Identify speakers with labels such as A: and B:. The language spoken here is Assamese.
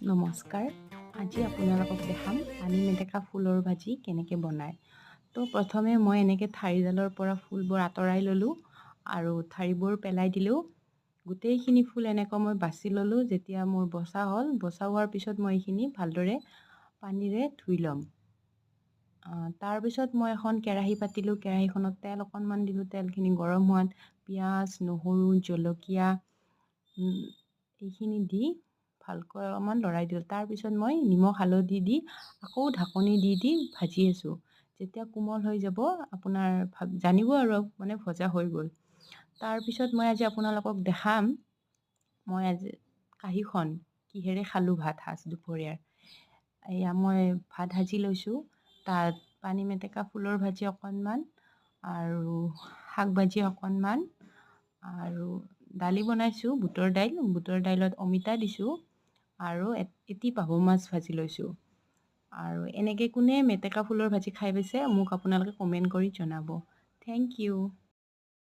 A: নমস্কাৰ। আজি আপোনালোকক দেখাম পানী মেটেকা ফুলৰ ভাজি কেনেকৈ বনায়। তো প্ৰথমে মই এনেকৈ ঠাৰিডালৰ পৰা ফুলবোৰ আঁতৰাই ল'লোঁ আৰু ঠাৰিবোৰ পেলাই দিলোঁ। গোটেইখিনি ফুল এনেকৈ মই বাছি ল'লোঁ যেতিয়া মোৰ বচা হ'ল। বচা হোৱাৰ পিছত মই এইখিনি ভালদৰে পানীৰে ধুই ল'ম। তাৰপিছত মই এখন কেৰাহী পাতিলোঁ। কেৰাহীখনত তেল অকণমান দিলোঁ। তেলখিনি গৰম হোৱাত পিঁয়াজ নহৰু জলকীয়া এইখিনি দি ভালকৈ অলপমান লৰাই দিওঁ তাৰপিছত মই নিমখ হালধি দি আকৌ ঢাকনি দি দি ভাজি আছোঁ। যেতিয়া কোমল হৈ যাব আপোনাৰ জানিব আৰু মানে ভজা হৈ গ'ল। তাৰপিছত মই আজি আপোনালোকক দেখাম মই আজি কাঁহীখন কিহেৰে খালোঁ ভাত সাজ দুপৰীয়াৰ। এয়া মই ভাত সাজি লৈছোঁ তাত পানী মেটেকা ফুলৰ ভাজি অকণমান আৰু শাক ভাজি অকণমান আৰু দালি বনাইছোঁ বুটৰ দাইল বুটৰ দাইলত অমিতা দিছোঁ। আৰু এটি পাভ মাছ ভাজি লৈছোঁ। আৰু এনেকৈ কোনে মেটেকা ফুলৰ ভাজি খাই পাইছে মোক আপোনালোকে কমেণ্ট কৰি জনাব। Thank you.